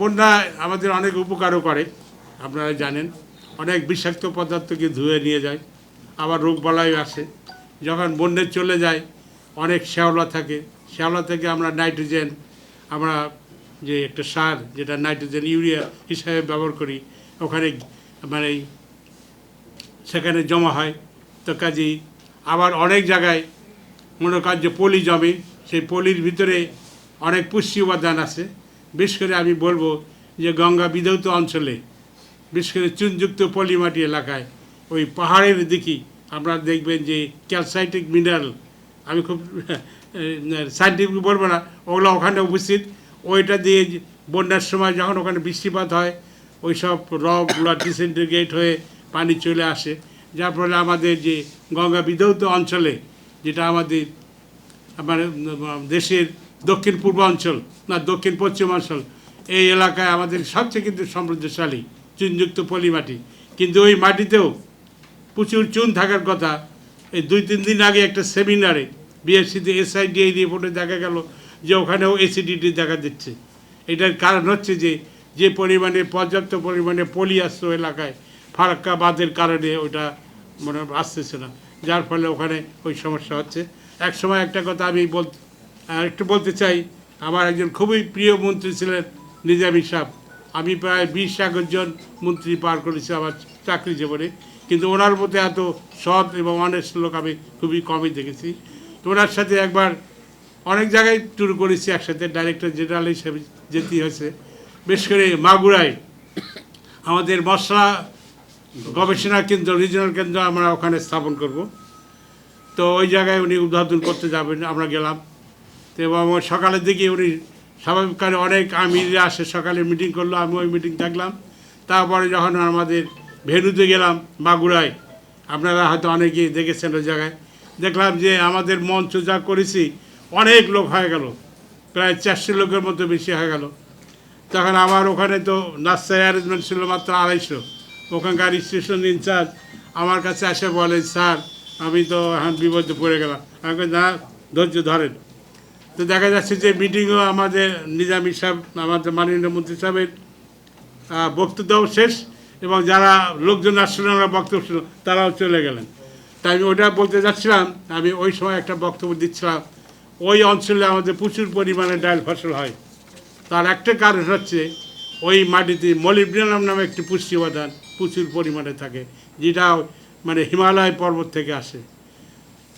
বন্যা আমাদের অনেক উপকারও করে, আপনারা জানেন। অনেক বিষাক্ত পদার্থকে ধুয়ে নিয়ে যায়, আবার রোগ বালাই আসে। যখন বন্যে চলে যায়, অনেক শ্যাওলা থাকে। শ্যাওলা থেকে আমরা নাইট্রোজেন, আমরা যে একটা সার, যেটা নাইট্রোজেন ইউরিয়া হিসাবে ব্যবহার করি, ওখানে মানে সেখানে জমা হয়। তো কাজেই আবার অনেক জায়গায় মনে করেন যে পলি জমে, সেই পলির ভিতরে অনেক পুষ্টি উপাদান আছে। বিশেষ করে আমি বলব যে গঙ্গা বিধৌত অঞ্চলে, বিশেষ করে চুনযুক্ত পলিমাটি এলাকায়, ওই পাহাড়ের দিকে আপনারা দেখবেন যে ক্যালসাইটিক মিনারেল, আমি খুব সাইন্টিফিক বলব না, ওগুলো ওখানে উপস্থিত। ওইটা দিয়ে বন্যার সময় যখন ওখানে বৃষ্টিপাত হয়, ওই সব রকগুলো ডিসেন্টিগ্রেট হয়ে পানি চলে আসে। যার ফলে আমাদের যে গঙ্গা বিধৌত অঞ্চলে, যেটা আমাদের মানে দেশের দক্ষিণ পূর্বাঞ্চল, না, দক্ষিণ পশ্চিমাঞ্চল। এই এলাকায় আমাদের সবচেয়ে কিন্তু সমৃদ্ধশালী চুনযুক্ত পলি মাটি কিন্তু ওই মাটিতেও প্রচুর চুন থাকার কথা। এই দুই, তিন দিন আগে একটা সেমিনারে বিএসসিতে এসআইডি এই রিপোর্টে দেখা গেল যে ওখানেও এসিডিটি দেখা দিচ্ছে। এটার কারণ হচ্ছে যে যে পরিমাণে পর্যাপ্ত পরিমাণে পলি ওই এলাকায় ফারাক্কা বাঁধের কারণে ওইটা মনে আসতেছে না। যার ফলে ওখানে ওই সমস্যা হচ্ছে। এক সময় একটা কথা আমি বল আর একটু বলতে চাই, আমার একজন খুবই প্রিয় মন্ত্রী ছিলেন নিজামী সাহ। আমি প্রায় বিশ একর জন মন্ত্রী পার করেছি আমার চাকরি জীবনে, কিন্তু ওনার মতো এত সৎ এবং অনেস্ট লোক আমি খুবই কমই দেখেছি। তো ওনার সাথে একবার অনেক জায়গায় ট্যুর করেছি একসাথে ডাইরেক্টর জেনারেল হিসেবে যেতে হয়েছে। বেশ করে মাগুরায়। আমাদের মশলা গবেষণা কেন্দ্র রিজিনাল কেন্দ্র আমরা ওখানে স্থাপন করব। তো ওই জায়গায় উনি উদ্বোধন করতে যাবেন, আমরা গেলাম। তো ওই সকালের দিকে উনি স্বাভাবিককালে অনেক আমিরা আসে, সকালে মিটিং করল, আমি ওই মিটিং থাকলাম তারপরে যখন আমাদের ভেনুতে গেলাম মাগুরায় আপনারা হয়তো অনেকেই দেখেছেন ওই জায়গায়, দেখলাম যে আমাদের মঞ্চ যা করেছি, অনেক লোক হয়ে গেল, প্রায় চারশো লোকের মতো বেশি হয়ে গেল। তখন আমার ওখানে তো নাস্তার অ্যারেঞ্জমেন্ট ছিল মাত্র আড়াইশো। ওখানকার স্টেশন ইনচার্জ আমার কাছে এসে বলে, স্যার, আমি তো এখন বিপদে পড়ে গেলাম। আমাকে না, ধৈর্য ধরেন। তো দেখা যাচ্ছে যে মিটিংও আমাদের নিজামী সাহেব, আমাদের মাননীয় মন্ত্রী সাহেবের বক্তৃতাও শেষ এবং যারা লোকজন আসছিলেন ওরা বক্তব্য ছিল তারাও চলে গেলেন। তাই আমি ওটা বলতে যাচ্ছিলাম, আমি ওই সময় একটা বক্তব্য দিচ্ছিলাম, ওই অঞ্চলে আমাদের প্রচুর পরিমাণে ডাল ফসল হয়। তার একটা কারণ হচ্ছে, ওই মাটিতে মলিবডিনাম নামে একটি পুষ্টি উপাদান প্রচুর পরিমাণে থাকে, যেটা মানে হিমালয় পর্বত থেকে আসে।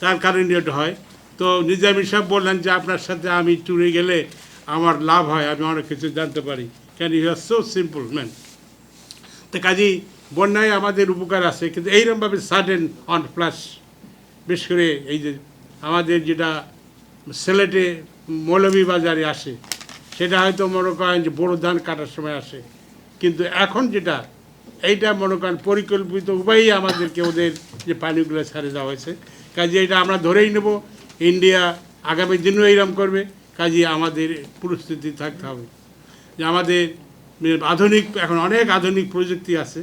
তার কারণে এটা হয়। তো নিজামী সাহেব বললেন যে আপনার সাথে আমি ট্যুরে গেলে আমার লাভ হয়, আমি অনেক কিছু জানতে পারি। Can you are so simple man তো কাজেই বন্যায় আমাদের উপকার আছে, কিন্তু এইরকমভাবে সাডেন অন ফ্লাশ বিশেষ করে এই যে আমাদের যেটা সিলেটে মৌলভী বাজারে আসে, সেটা হয়তো মনে করেন যে বড় ধান কাটার সময় আসে। কিন্তু এখন যেটা, এইটা মনে করেন পরিকল্পিত উপায়েই আমাদেরকে ওদের যে পানিগুলো ছাড়ে দেওয়া হয়েছে। কাজে, এটা আমরা ধরেই নেব ইন্ডিয়া আগামী দিনও এইরকম করবে কাজে আমাদের পরিস্থিতি থাকতে হবে। যে আমাদের আধুনিক, এখন অনেক আধুনিক প্রযুক্তি আছে।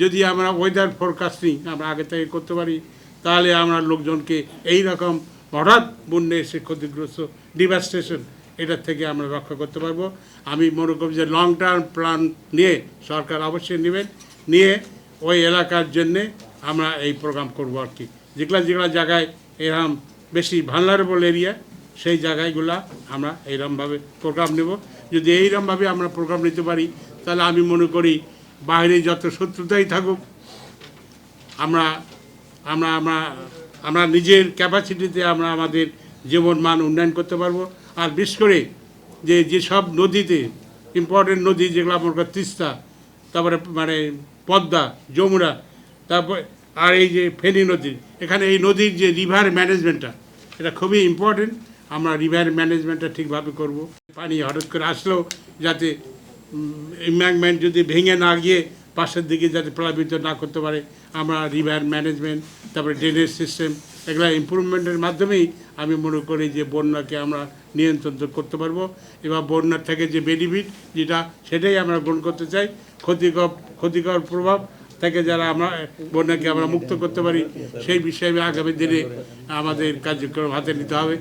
যদি আমরা ওয়েদার ফোরকাস্টিং আমরা আগে থেকে করতে পারি, তাহলে আমরা লোকজনকে এই রকম হঠাৎ বন্যে এসে ক্ষতিগ্রস্ত ডিভাস্টেশন এটার থেকে আমরা রক্ষা করতে পারব। আমি মনে করি যে লং টার্ম প্ল্যান নিয়ে সরকার অবশ্যই নেবেন। নিয়ে ওই এলাকার জন্যে আমরা এই প্রোগ্রাম করব আর কি। যেগুলো যেগুলো জায়গায় এরকম বেশি ভালনারেবল এরিয়া সেই জায়গাগুলা আমরা এইরকমভাবে প্রোগ্রাম নেব। যদি এইরকমভাবে আমরা প্রোগ্রাম নিতে পারি, তাহলে আমি মনে করি বাইরে যত শত্রুতাই থাকুক, আমরা আমরা আমরা আমরা নিজের ক্যাপাসিটিতে আমরা আমাদের জীবন মান উন্নয়ন করতে পারব। আর বিশেষ করে যে যেসব নদীতে ইম্পর্টেন্ট নদী যেগুলো আমার তিস্তা, তারপরে মানে পদ্মা, যমুনা, তারপর আর এই যে ফেনী নদী, এখানে এই নদীর যে রিভার ম্যানেজমেন্টটা এটা খুবই ইম্পর্টেন্ট আমরা রিভার ম্যানেজমেন্টটা ঠিকভাবে করব। পানি হঠাৎ করে আসলেও যাতে ইম্যাংমেন্ট যদি ভেঙে না গিয়ে পাশের দিকে যাতে প্লাবিত না করতে পারে, আমরা রিভার ম্যানেজমেন্ট তারপরে ড্রেনেজ সিস্টেম এগুলো ইম্প্রুভমেন্টের মাধ্যমেই আমি মনে করি যে বন্যাকে আমরা নিয়ন্ত্রণ করতে পারব। এবার বন্যার থেকে যে বেনিফিট যেটা সেটাই আমরা গ্রহণ করতে চাই, ক্ষতিকর ক্ষতিকর প্রভাব থেকে যারা আমরা, বন্যাকে আমরা মুক্ত করতে পারি, সেই বিষয়ে আগামী দিনে আমাদের কার্যক্রম হাতে নিতে হবে।